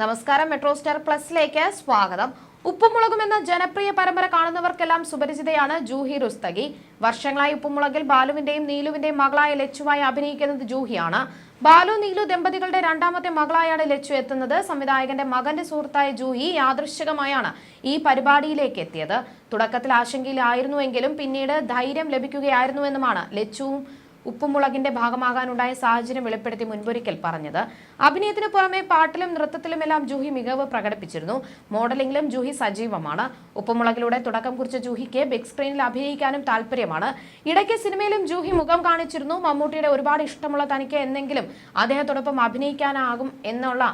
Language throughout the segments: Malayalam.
നമസ്കാരം മെട്രോ സ്റ്റാർ പ്ലസിലേക്ക് സ്വാഗതം. ഉപ്പുമുളകും എന്ന ജനപ്രിയ പരമ്പര കാണുന്നവർക്കെല്ലാം സുപരിചിതയാണ് ജൂഹി റുസ്തഗി. വർഷങ്ങളായി ഉപ്പുമുളകിൽ ബാലുവിന്റെയും നീലുവിന്റെയും മകളായ ലച്ചുവായി അഭിനയിക്കുന്നത് ജൂഹിയാണ്. ബാലു നീലു ദമ്പതികളുടെ രണ്ടാമത്തെ മകളായാണ് ലച്ചു എത്തുന്നത്. സംവിധായകന്റെ മകന്റെ സുഹൃത്തായ ജൂഹി യാദൃശ്ചികമായാണ് ഈ പരിപാടിയിലേക്ക് എത്തിയത്. തുടക്കത്തിൽ ആശങ്കയിലായിരുന്നുവെങ്കിലും പിന്നീട് ധൈര്യം ലഭിക്കുകയായിരുന്നുവെന്നുമാണ് ലച്ചുവും ഉപ്പുമുളകിന്റെ ഭാഗമാകാനുണ്ടായ സാഹചര്യം വെളിപ്പെടുത്തി മുൻപൊരിക്കൽ പറഞ്ഞത്. അഭിനയത്തിന് പുറമെ പാട്ടിലും നൃത്തത്തിലുമെല്ലാം ജൂഹി മികവ് പ്രകടിപ്പിച്ചിരുന്നു. മോഡലിംഗിലും ജൂഹി സജീവമാണ്. ഉപ്പുമുളകിലൂടെ തുടക്കം കുറിച്ച ജൂഹിക്ക് ബിഗ് സ്ക്രീനിൽ അഭിനയിക്കാനും താല്പര്യമാണ്. ഇടയ്ക്ക് സിനിമയിലും ജൂഹി മുഖം കാണിച്ചിരുന്നു. മമ്മൂട്ടിയുടെ ഒരുപാട് ഇഷ്ടമുള്ള തനിക്ക് എന്നെങ്കിലും അദ്ദേഹത്തോടൊപ്പം അഭിനയിക്കാനാകും എന്നുള്ള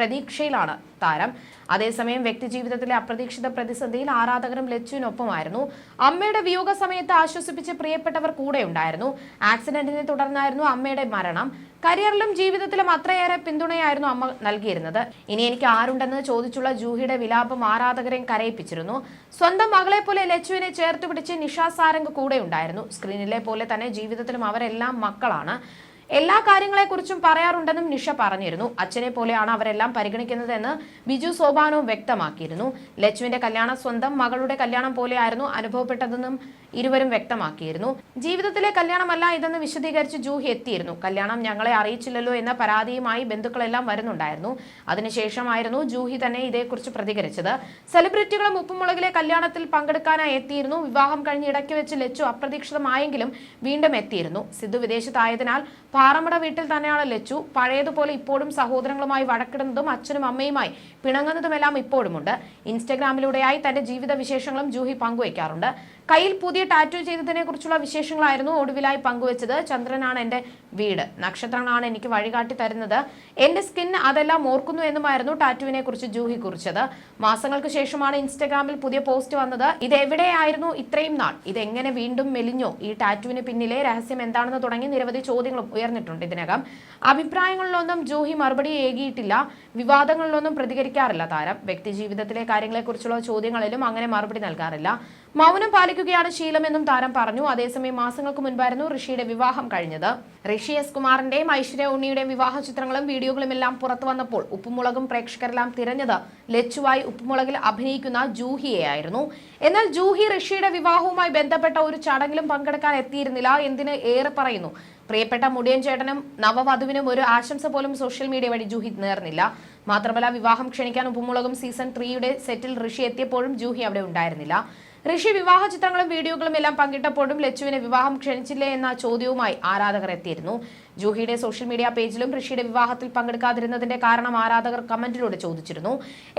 പ്രതീക്ഷയിലാണ് താരം. അതേസമയം വ്യക്തിജീവിതത്തിലെ അപ്രതീക്ഷിത പ്രതിസന്ധിയിൽ ആരാധകരും ലച്ചുവിനൊപ്പമായിരുന്നു. അമ്മയുടെ വിയോഗ സമയത്ത് ആശ്വസിപ്പിച്ച് പ്രിയപ്പെട്ടവർ കൂടെ ഉണ്ടായിരുന്നു ആക്സിഡന്റിനെ തുടർന്നായിരുന്നു അമ്മയുടെ മരണം. കരിയറിലും ജീവിതത്തിലും അത്രയേറെ പിന്തുണയായിരുന്നു അമ്മ നൽകിയിരുന്നത്. ഇനി എനിക്ക് ആരുണ്ടെന്ന് ചോദിച്ചുള്ള ജൂഹിയുടെ വിലാപം ആരാധകരെയും കരയിപ്പിച്ചിരുന്നു. സ്വന്തം മകളെ പോലെ ലച്ചുവിനെ ചേർത്ത് പിടിച്ച് നിഷാ സാരംഗ് കൂടെ ഉണ്ടായിരുന്നു സ്ക്രീനിലെ പോലെ തന്നെ ജീവിതത്തിലും അവരെല്ലാം മക്കളാണ്. എല്ലാ കാര്യങ്ങളെക്കുറിച്ചും പറയാറുണ്ടെന്നും നിഷ പറഞ്ഞിരുന്നു. അച്ഛനെ പോലെയാണ് അവരെല്ലാം പരിഗണിക്കുന്നതെന്ന് ബിജു സോപാനവും വ്യക്തമാക്കിയിരുന്നു. ലച്ചുവിന്റെ കല്യാണം സ്വന്തം മകളുടെ കല്യാണം പോലെയായിരുന്നു അനുഭവപ്പെട്ടതെന്നും ഇരുവരും വ്യക്തമാക്കിയിരുന്നു. ജീവിതത്തിലെ കല്യാണമല്ല ഇതെന്ന് വിശദീകരിച്ച് ജൂഹി എത്തിയിരുന്നു. കല്യാണം ഞങ്ങളെ അറിയിച്ചില്ലല്ലോ എന്ന പരാതിയുമായി ബന്ധുക്കളെല്ലാം വരുന്നുണ്ടായിരുന്നു. അതിനുശേഷമായിരുന്നു ജൂഹി തന്നെ ഇതേക്കുറിച്ച് പ്രതികരിച്ചത്. സെലിബ്രിറ്റികളും ഉപ്പുമുളകിലെ കല്യാണത്തിൽ പങ്കെടുക്കാനായി എത്തിയിരുന്നു. വിവാഹം കഴിഞ്ഞ് ഇടയ്ക്ക് വെച്ച് ലച്ചു അപ്രതീക്ഷിതമായെങ്കിലും വീണ്ടും എത്തിയിരുന്നു. സിദ്ധു വിദേശത്തായതിനാൽ പാറമട വീട്ടിൽ തന്നെയാണ് ലച്ചു. പഴയതുപോലെ ഇപ്പോഴും സഹോദരങ്ങളുമായി വഴക്കിടുന്നതും അച്ഛനും അമ്മയുമായി പിണങ്ങുന്നതുമെല്ലാം ഇപ്പോഴുമുണ്ട്. ഇൻസ്റ്റഗ്രാമിലൂടെയായി തന്റെ ജീവിത വിശേഷങ്ങളും ജൂഹി പങ്കുവയ്ക്കാറുണ്ട്. കയ്യിൽ പുതിയ ടാറ്റു ചെയ്തതിനെ കുറിച്ചുള്ള വിശേഷങ്ങളായിരുന്നു ഒടുവിലായി പങ്കുവച്ചത്. ചന്ദ്രനാണ് എന്റെ വീട്. നക്ഷത്രങ്ങളാണ് എനിക്ക് വഴികാട്ടി തരുന്നത്. എന്റെ സ്കിൻ അതെല്ലാം ഓർക്കുന്നു എന്നുമായിരുന്നു ടാറ്റുവിനെ കുറിച്ച് ജൂഹി കുറിച്ചത്. മാസങ്ങൾക്ക് ശേഷമാണ് ഇൻസ്റ്റഗ്രാമിൽ പുതിയ പോസ്റ്റ് വന്നത്. ഇത് എവിടെയായിരുന്നു ഇത്രയും നാൾ? ഇത് എങ്ങനെ വീണ്ടും മെലിഞ്ഞു? ഈ ടാറ്റുവിന് പിന്നിലെ രഹസ്യം എന്താണെന്ന് തുടങ്ങി നിരവധി ചോദ്യങ്ങളും ഉയർന്നിട്ടുണ്ട് ഇതിനകം. അഭിപ്രായങ്ങളിലൊന്നും ജൂഹി മറുപടി ഏകിയിട്ടില്ല. വിവാദങ്ങളിലൊന്നും പ്രതികരിക്കാറില്ല താരം. വ്യക്തി ജീവിതത്തിലെ കാര്യങ്ങളെക്കുറിച്ചുള്ള ചോദ്യങ്ങളിലും അങ്ങനെ മറുപടി നൽകാറില്ല. മൗനം പാലിക്കുകയാണ് ശീലമെന്നും താരം പറഞ്ഞു. അതേസമയം മാസങ്ങൾക്ക് മുൻപായിരുന്നു ഋഷിയുടെ വിവാഹം കഴിഞ്ഞത്. ഋഷി എസ് കുമാറിന്റെയും ഐശ്വര്യ ഉണ്ണിയുടെയും വിവാഹ ചിത്രങ്ങളും വീഡിയോകളും എല്ലാം പുറത്തു വന്നപ്പോൾ ഉപ്പുമുളകും പ്രേക്ഷകരെല്ലാം തിരഞ്ഞത് ലച്ചുവായി ഉപ്പുമുളകിൽ അഭിനയിക്കുന്ന ജൂഹിയെയായിരുന്നു. എന്നാൽ ജൂഹി ഋഷിയുടെ വിവാഹവുമായി ബന്ധപ്പെട്ട ഒരു ചടങ്ങിലും പങ്കെടുക്കാൻ എത്തിയിരുന്നില്ല. എന്തിന് ഏറെ പറയുന്നു. പ്രിയപ്പെട്ട മുടിയൻ ചേട്ടനും നവവധുവിനും ഒരു ആശംസ പോലും സോഷ്യൽ മീഡിയ വഴി ജൂഹി നേർന്നില്ല. മാത്രമല്ല വിവാഹം ക്ഷണിക്കാൻ ഉപ്പുമുളകും സീസൺ ത്രീയുടെ സെറ്റിൽ ഋഷി എത്തിയപ്പോഴും ജൂഹി അവിടെ ഉണ്ടായിരുന്നില്ല. ഋഷി വിവാഹ ചിത്രങ്ങളും വീഡിയോകളും എല്ലാം പങ്കിട്ടപ്പോഴും ലച്ചുവിനെ വിവാഹം ക്ഷണിച്ചില്ലേ എന്ന ചോദ്യവുമായി ആരാധകർ എത്തിയിരുന്നു. ജൂഹിയുടെ സോഷ്യൽ മീഡിയ പേജിലും ഋഷിയുടെ വിവാഹത്തിൽ പങ്കെടുക്കാതിരുന്നതിന്റെ കാരണം ആരാധകർ കമന്റിലൂടെ ചോദിച്ചിരുന്നു.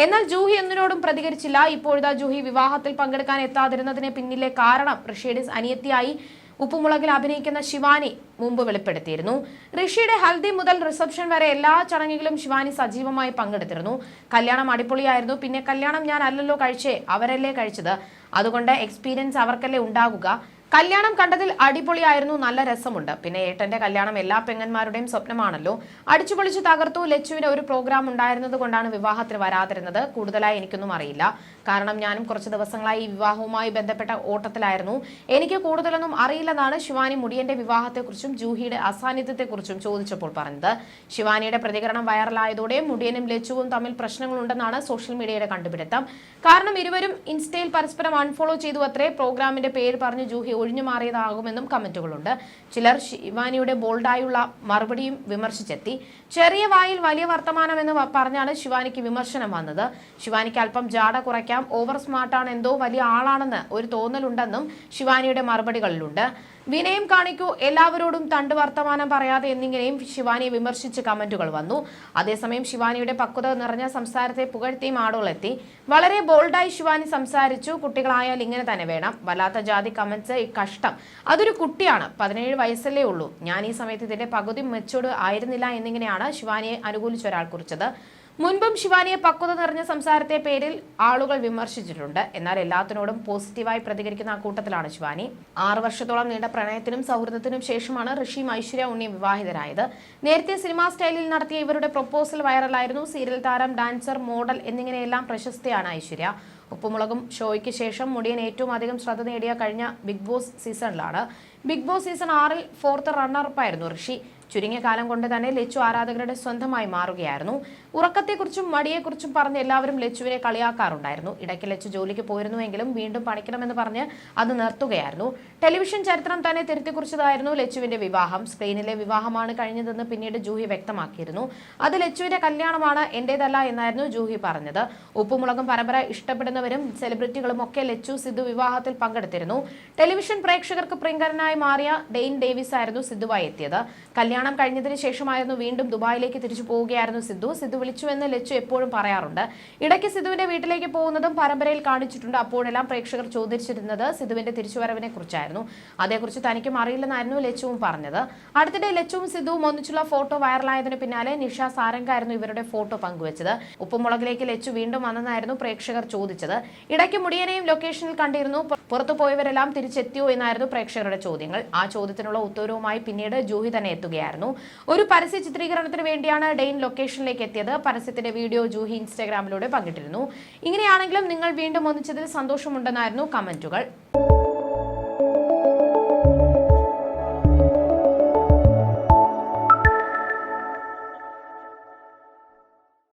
എന്നാൽ ജൂഹി എന്നിനോടും പ്രതികരിച്ചില്ല. ഇപ്പോഴത്തെ ജൂഹി വിവാഹത്തിൽ പങ്കെടുക്കാൻ എത്താതിരുന്നതിന് പിന്നിലെ കാരണം ഋഷിയുടെ അനിയത്തിയായി ഉപ്പുമുളകിൽ അഭിനയിക്കുന്ന ശിവാനി മുമ്പ് വെളിപ്പെടുത്തിയിരുന്നു. ഋഷിയുടെ ഹൽദി മുതൽ റിസപ്ഷൻ വരെ എല്ലാ ചടങ്ങുകളിലും ശിവാനി സജീവമായി പങ്കെടുത്തിരുന്നു. കല്യാണം അടിപൊളിയായിരുന്നു. പിന്നെ കല്യാണം ഞാൻ അല്ലല്ലോ കഴിച്ചേ അവരല്ലേ കഴിച്ചത്? അതുകൊണ്ട് എക്സ്പീരിയൻസ് അവർക്കല്ലേ ഉണ്ടാകുക? കല്യാണം കണ്ടതിൽ അടിപൊളിയായിരുന്നു നല്ല രസമുണ്ട്. പിന്നെ ഏട്ടന്റെ കല്യാണം എല്ലാ പെങ്ങന്മാരുടെയും സ്വപ്നമാണല്ലോ. അടിച്ചുപൊളിച്ച് തകർത്തു ലച്ചുവിന് ഒരു പ്രോഗ്രാം ഉണ്ടായിരുന്നത് കൊണ്ടാണ് വിവാഹത്തിന് വരാതിരുന്നത്. കൂടുതലായി എനിക്കൊന്നും അറിയില്ല. കാരണം ഞാനും കുറച്ച് ദിവസങ്ങളായി ഈ വിവാഹവുമായി ബന്ധപ്പെട്ട ഓട്ടത്തിലായിരുന്നു. എനിക്ക് കൂടുതലൊന്നും അറിയില്ലെന്നാണ് ശിവാനി മുടിയന്റെ വിവാഹത്തെക്കുറിച്ചും ജൂഹിയുടെ അസാന്നിധ്യത്തെക്കുറിച്ചും ചോദിച്ചപ്പോൾ പറഞ്ഞത്. ശിവാനിയുടെ പ്രതികരണം വൈറലായതോടെ മുടിയനും ലച്ചുവും തമ്മിൽ പ്രശ്നങ്ങളുണ്ടെന്നാണ് സോഷ്യൽ മീഡിയയുടെ കണ്ടുപിടുത്തം. കാരണം ഇരുവരും ഇൻസ്റ്റയിൽ പരസ്പരം അൺഫോളോ ചെയ്തു അത്രേ പ്രോഗ്രാമിന്റെ പേര് പറഞ്ഞ് ജൂഹി ഒഴിഞ്ഞു മാറിയതാകുമെന്നും കമന്റുകളുണ്ട്. ചിലർ ശിവാനിയുടെ ബോൾഡായുള്ള മറുപടിയും വിമർശിച്ചെത്തി. ചെറിയ വായിൽ വലിയ വർത്തമാനമെന്ന് പറഞ്ഞാണ് ശിവാനിക്ക് വിമർശനം വന്നത്. ശിവാനിക്ക് അല്പം ജാട കുറയ്ക്കാം. ഓവർ സ്മാർട്ടാണ് എന്തോ വലിയ ആളാണെന്ന് ഒരു തോന്നലുണ്ടെന്നും ശിവാനിയുടെ മറുപടികളിലുണ്ട്. വിനയം കാണിക്കൂ എല്ലാവരോടും തണ്ട് വർത്തമാനം പറയാതെ എന്നിങ്ങനെയും ശിവാനിയെ വിമർശിച്ച് കമന്റുകൾ വന്നു. അതേസമയം ശിവാനിയുടെ പക്വത നിറഞ്ഞ സംസാരത്തെ പുകഴ്ത്തിയും ആടുകളെത്തി വളരെ ബോൾഡായി ശിവാനി സംസാരിച്ചു. കുട്ടികളായാൽ ഇങ്ങനെ തന്നെ വേണം. വല്ലാത്ത ജാതി കമന്റ്സ് കഷ്ടം. അതൊരു കുട്ടിയാണ്. പതിനേഴ് വയസ്സല്ലേ ഉള്ളൂ. ഞാൻ ഈ സമയത്ത് ഇതിന്റെ പകുതി മെച്ചോട് ആയിരുന്നില്ല എന്നിങ്ങനെയാണ് ശിവാനിയെ അനുകൂലിച്ച ഒരാൾ കുറിച്ചത്. മുൻപും ശിവാനിയെ പക്വത നിറഞ്ഞ സംസാരത്തെ പേരിൽ ആളുകൾ വിമർശിച്ചിട്ടുണ്ട്. എന്നാൽ എല്ലാത്തിനോടും പോസിറ്റീവായി പ്രതികരിക്കുന്ന ആ കൂട്ടത്തിലാണ് ശിവാനി. ആറ് വർഷത്തോളം നീണ്ട പ്രണയത്തിനും സൗഹൃദത്തിനും ശേഷമാണ് ഋഷി ഐശ്വര്യ ഉണ്ണി വിവാഹിതരായത് നേരത്തെ സിനിമാ സ്റ്റൈലിൽ നടത്തിയ ഇവരുടെ പ്രൊപ്പോസൽ വൈറലായിരുന്നു. സീരിയൽ താരം ഡാൻസർ മോഡൽ എന്നിങ്ങനെയെല്ലാം പ്രശസ്തിയാണ് ഐശ്വര്യ. ഉപ്പുമുളകും ഷോയ്ക്ക് ശേഷം മുടിയൻ ഏറ്റവും അധികം ശ്രദ്ധ നേടിയ കഴിഞ്ഞ ബിഗ് ബോസ് സീസണിലാണ്. ബിഗ് ബോസ് സീസൺ ആറിൽ ഫോർത്ത് റണ്ണറപ്പായിരുന്നു ഋഷി. ചുരുങ്ങിയ കാലം കൊണ്ട് തന്നെ ലച്ചു ആരാധകരുടെ സ്വന്തമായി മാറുകയായിരുന്നു. ഉറക്കത്തെക്കുറിച്ചും മടിയെക്കുറിച്ചും പറഞ്ഞ് എല്ലാവരും ലച്ചുവിനെ കളിയാക്കാറുണ്ടായിരുന്നു. ഇടയ്ക്ക് ലച്ചു ജോലിക്ക് പോയിരുന്നുവെങ്കിലും വീണ്ടും പണിക്കണമെന്ന് പറഞ്ഞ് അത് നിർത്തുകയായിരുന്നു. ടെലിവിഷൻ ചരിത്രം തന്നെ തിരുത്തിക്കുറിച്ചതായിരുന്നു ലച്ചുവിന്റെ വിവാഹം. സ്ക്രീനിലെ വിവാഹമാണ് കഴിഞ്ഞതെന്ന് പിന്നീട് ജൂഹി വ്യക്തമാക്കിയിരുന്നു. അത് ലച്ചുവിന്റെ കല്യാണമാണ് എന്റേതല്ല എന്നായിരുന്നു ജൂഹി പറഞ്ഞത്. ഉപ്പുമുളകും പരമ്പര ഇഷ്ടപ്പെടുന്നവരും സെലിബ്രിറ്റികളും ഒക്കെ ലച്ചു സിദ്ധു വിവാഹത്തിൽ പങ്കെടുത്തിരുന്നു. ടെലിവിഷൻ പ്രേക്ഷകർക്ക് പ്രിയങ്കരനായി മാറിയ ഡെയിൻ ഡേവിസ് ആയിരുന്നു സിദ്ധുവായി എത്തിയത്. കല്യാണം കഴിഞ്ഞതിന് ശേഷമായിരുന്നു വീണ്ടും ദുബായിലേക്ക് തിരിച്ചു പോവുകയായിരുന്നു സിദ്ധു. സിദ്ധു വിളിച്ചുവെന്ന് ലച്ചു എപ്പോഴും പറയാറുണ്ട്. ഇടയ്ക്ക് സിദ്ധുവിന്റെ വീട്ടിലേക്ക് പോകുന്നതും പരമ്പരയിൽ കാണിച്ചിട്ടുണ്ട്. അപ്പോഴെല്ലാം പ്രേക്ഷകർ ചോദിച്ചിരുന്നത് സിദ്ധുവിന്റെ തിരിച്ചുവരവിനെ കുറിച്ചായിരുന്നു അതേക്കുറിച്ച് തനിക്കും അറിയില്ലെന്നായിരുന്നു ലച്ചുവും പറഞ്ഞത്. അടുത്തിടെ ലച്ചുവും സിദ്ധുവും ഒന്നിച്ചുള്ള ഫോട്ടോ വൈറലായതിനു പിന്നാലെ നിഷ സാരംഗായിരുന്നു ഇവരുടെ ഫോട്ടോ പങ്കുവച്ചത്. ഉപ്പുമുളകിലേക്ക് ലച്ചു വീണ്ടും വന്നെന്നായിരുന്നു പ്രേക്ഷകർ ചോദിച്ചത്. ഇടയ്ക്ക് മുടിയനെയും ലൊക്കേഷനിൽ കണ്ടിരുന്നു. പുറത്തു പോയവരെല്ലാം തിരിച്ചെത്തിയോ എന്നായിരുന്നു പ്രേക്ഷകരുടെ ചോദ്യങ്ങൾ. ആ ചോദ്യത്തിനുള്ള ഉത്തരവുമായി പിന്നീട് ജൂഹി തന്നെ എത്തുകയായിരുന്നു. ഒരു പരസ്യ ചിത്രീകരണത്തിന് വേണ്ടിയാണ് ഡെയിൻ ലൊക്കേഷനിലേക്ക് എത്തിയത്. പരസ്യത്തിന്റെ വീഡിയോ ജൂഹി ഇൻസ്റ്റാഗ്രാമിലൂടെ പങ്കിട്ടിരുന്നു. ഇങ്ങനെയാണെങ്കിലും നിങ്ങൾ വീണ്ടും ഒന്നിച്ചതിൽ സന്തോഷമുണ്ടെന്നായിരുന്നു കമന്റുകൾ.